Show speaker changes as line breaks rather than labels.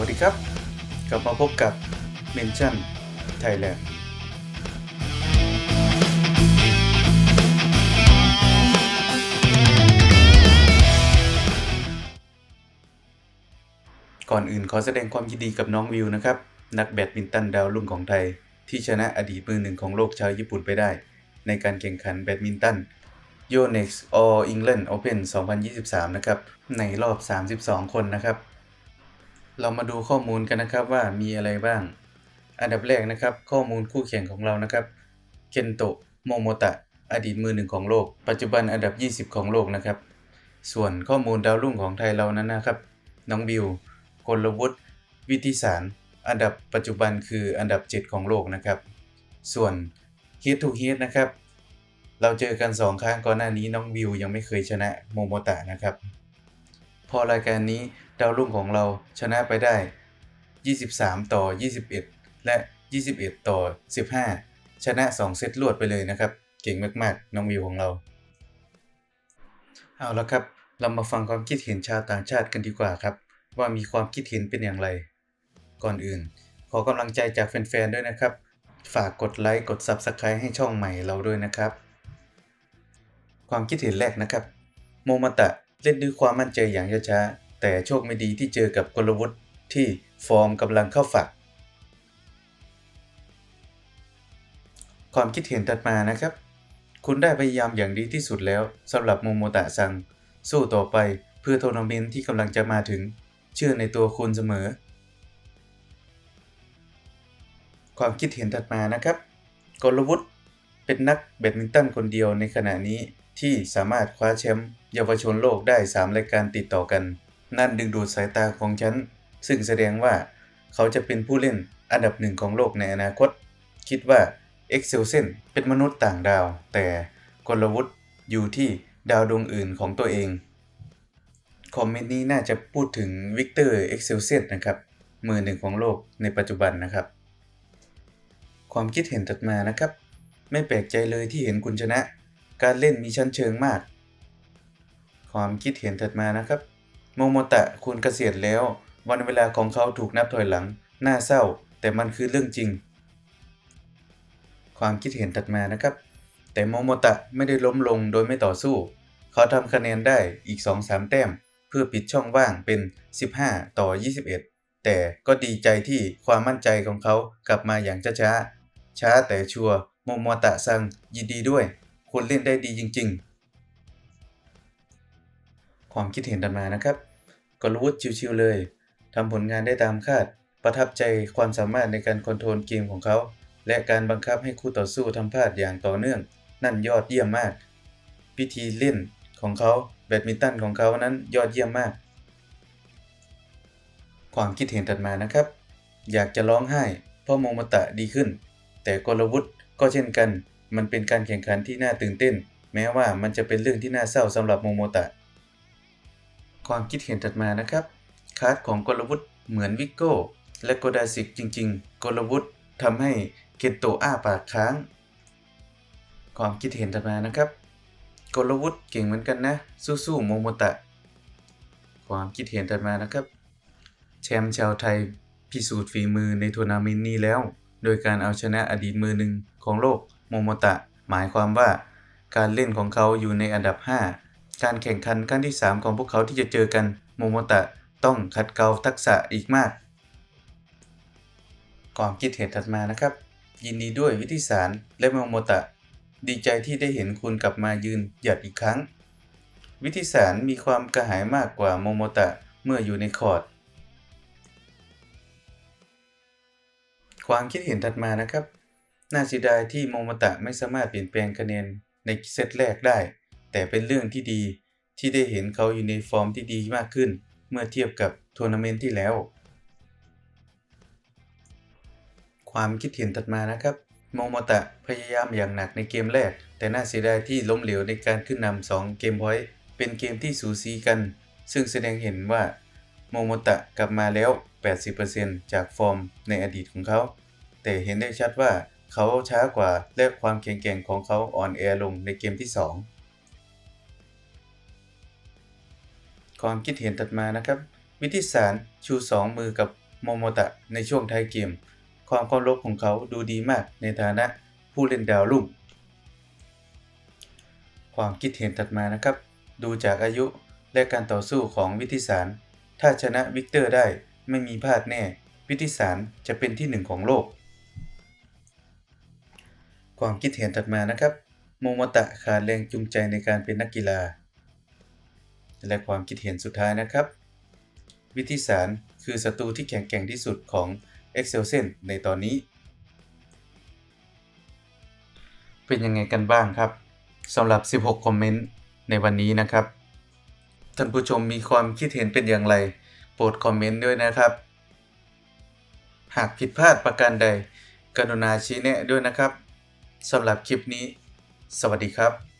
วัสดีครับ กลับมาพบกับ Mention Thailand ก่อนอื่นขอแสดงความยินดีกับน้องวิวนะครับ นักแบดมินตันดาวรุ่งของไทย ที่ชนะอดีตมือหนึ่งของโลกชาวญี่ปุ่นไปได้ ในการแข่งขันแบดมินตัน Yonex All England Open 2023 นะครับ ในรอบ 32 คนนะครับ เรามาดูข้อมูลกันนะครับว่ามีอะไรบ้าง อันดับแรกนะครับ ข้อมูลคู่แข่งของเรานะครับ เคนโตะโมโมตะ อดีตมือหนึ่งของโลก ปัจจุบันอันดับ 20 ของโลกนะครับ ส่วนข้อมูลดาวรุ่งของไทยเรานั้นนะครับ น้องบิวกลวุฒิวิทิสาร อันดับปัจจุบันคืออันดับ 7 ของโลกนะครับ ส่วน Head to Head นะครับ เราเจอกัน 2 ครั้งก่อนหน้านี้น้องวิวยังไม่เคยชนะโมโมตะนะครับ พอรายการนี้ดาวรุ่งของเราชนะไปได้ 23 ต่อ 21 และ 21 ต่อ 15 ชนะ 2 เซตรวดไปเลยนะครับ เก่งมากๆ น้องวิวของเรา เอาละครับ เรามาฟังความคิดเห็นชาวต่างชาติกันดีกว่าครับ ว่ามีความคิดเห็นเป็นอย่างไร ก่อนอื่น ขอกำลังใจจากแฟนๆด้วยนะครับ ฝากกดไลค์กด Subscribe ให้ช่องใหม่เราด้วยนะครับ ความคิดเห็นแรกนะครับ โมมาตะ เล่นด้วยความมั่นใจอย่างช้าๆแต่โชคไม่ดีที่เจอกับกลวุฒิที่ฟอร์มกำลังเข้าฝัก ความคิดเห็นถัดมานะครับ คุณได้พยายามอย่างดีที่สุดแล้วสำหรับโมโมตะซัง สู้ต่อไปเพื่อทัวร์นาเมนต์ที่กำลังจะมาถึง เชื่อในตัวคุณเสมอ ความคิดเห็นถัดมานะครับกลวุฒิเป็นนักแบดมินตันคนเดียวในขณะนี้ที่สามารถคว้าแชมป์ เยาวชนโลกได้ 3 รายการติดต่อกัน นั่นดึงดูดสายตาของฉัน ซึ่งแสดงว่าเขาจะเป็นผู้เล่นอันดับหนึ่งของโลกในอนาคต คิดว่า e x c e l s e n เป็นมนุษย์ต่างดาว แต่กลวุฒิอยู่ที่ดาวดวงอื่นของตัวเอง คอมเมนต์นี้น่าจะพูดถึงวิกเตอร์เอ็กเซลเซนนะครับมือหนึ่งของโลกในปัจจุบันนะครับ ความคิดเห็นถัดมานะครับ ไม่แปลกใจเลยที่เห็นคุณชนะ การเล่นมีชั้นเชิงมาก ความคิดเห็นถัดมานะครับ โมโมตะคุณเกษียณแล้ว วันเวลาของเขาถูกนับถอยหลัง น่าเศร้า แต่มันคือเรื่องจริง ความคิดเห็นถัดมานะครับ แต่โมโมตะไม่ได้ล้มลงโดยไม่ต่อสู้ เขาทำคะแนนได้อีก 2-3 แต้ม เพื่อปิดช่องว่างเป็น 15 ต่อ 21 แต่ก็ดีใจที่ความมั่นใจของเขากลับมาอย่างช้าๆช้าแต่ชัวร์โมโมตะซังยินดีด้วย คุณเล่นได้ดีจริง ๆ ความคิดเห็นถัดมานะครับกลวุฒิชิวๆเลยทำผลงานได้ตามคาด ประทับใจความสามารถในการคอนโทรลเกมของเขา และการบังคับให้คู่ต่อสู้ทำพลาดอย่างต่อเนื่อง นั่นยอดเยี่ยมมาก พิธีเล่นของเขาแบดมินตันของเขานั้นยอดเยี่ยมมาก ความคิดเห็นถัดมานะครับ อยากจะร้องไห้เพราะโมโมตะดีขึ้น แต่กลวุฒิก็เช่นกัน มันเป็นการแข่งขันที่น่าตื่นเต้น แม้ว่ามันจะเป็นเรื่องที่น่าเศร้าสำหรับโมโมตะ ความคิดเห็นถัดมานะครับคาร์ดของกลวุฒิเหมือนวิกโก้ และโกดาซิกจริง ๆ กลวุฒิทำให้เคนโตอ้าปากค้าง ความคิดเห็นถัดมานะครับ กลวุฒิเก่งเหมือนกันนะ สู้ๆโมโมตะ ความคิดเห็นถัดมานะครับ แชมป์ชาวไทยพิสูจน์ฝีมือในทัวร์นาเมนต์นี้แล้ว โดยการเอาชนะอดีตมือหนึ่งของโลกโมโมตะ หมายความว่าการเล่นของเขาอยู่ในอันดับ 5 การแข่งขันครั้งที่ 3 ของพวกเขาที่จะเจอกันโมโมตะต้องขัดเกลาทักษะอีกมากความคิดเห็นถัดมานะครับ ยินดีด้วยวิทิสารและโมโมตะ ดีใจที่ได้เห็นคุณกลับมายืนหยัดอีกครั้ง วิทิสารมีความกระหายมากกว่าโมโมตะเมื่ออยู่ในคอร์ดความคิดเห็นถัดมานะครับ น่าเสียดายที่โมโมตะไม่สามารถเปลี่ยนแปลงคะแนนในเซตแรกได้ แต่เป็นเรื่องที่ดีที่ได้เห็นเขาอยู่ในฟอร์มที่ดีมากขึ้น เมื่อเทียบกับทัวร์นาเมนต์ที่แล้ว ความคิดเห็นถัดมานะครับ โมโมตะพยายามอย่างหนักในเกมแรก แต่น่าเสียดายที่ล้มเหลวในการขึ้นนำ2เกมพอยต์เป็นเกมที่สูสีกัน ซึ่งแสดงเห็นว่าโมโมตะกลับมาแล้ว 80%จากฟอร์มในอดีตของเขา แต่เห็นได้ชัดว่าเขาช้ากว่าและความแข็งแกร่งของเขาอ่อนแอลงในเกมที่ 2 ความคิดเห็นถัดมานะครับ วิทิสารชู 2 มือกับโมโมตะในช่วงท้ายเกม ความเคารพของเขาดูดีมากในฐานะผู้เล่นดาวรุ่ง ความคิดเห็นถัดมานะครับ ดูจากอายุและการต่อสู้ของวิทิสาร ถ้าชนะวิกเตอร์ได้ไม่มีพลาดแน่ วิทิสารจะเป็นที่หนึ่งของโลก ความคิดเห็นถัดมานะครับ โมโมตะขาดแรงจูงใจในการเป็นนักกีฬา และความคิดเห็นสุดท้ายนะครับ วิทิสารคือศัตรูที่แข็งแกร่งที่สุดของ e x c e l s e n ในตอนนี้ เป็นยังไงกันบ้างครับสำหรับ 16 คอมเมนต์ในวันนี้นะครับ ท่านผู้ชมมีความคิดเห็นเป็นอย่างไร โปรดคอมเมนต์ด้วยนะครับ หากผิดพลาดประการใด กรุณาชี้แนะด้วยนะครับสำหรับคลิปนี้ สวัสดีครับ